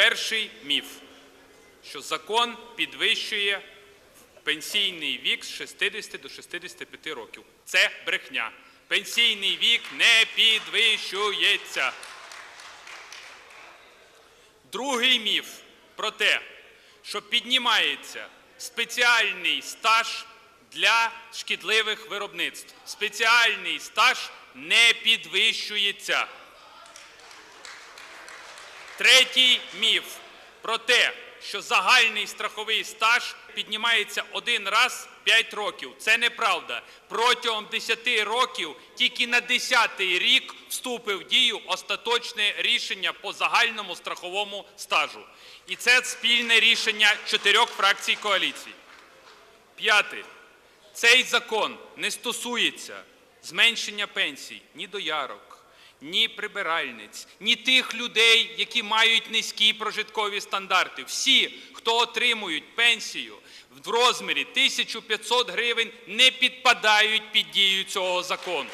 Перший міф, що закон підвищує пенсійний вік з 60 до 65 років. Це брехня. Пенсійний вік не підвищується. Другий міф про те, що піднімається спеціальний стаж для шкідливих виробництв. Спеціальний стаж не підвищується. Третій міф про те, що загальний страховий стаж піднімається один раз 5 років. Це неправда. Протягом 10 років тільки на 10-й рік вступив в дію остаточне рішення по загальному страховому стажу. І це спільне рішення чотирьох фракцій коаліції. П'яте. Цей закон не стосується зменшення пенсій ні доярок, ні прибиральниць, ні тих людей, які мають низькі прожиткові стандарти. Всі, хто отримують пенсію в розмірі 1500 гривень, не підпадають під дію цього закону.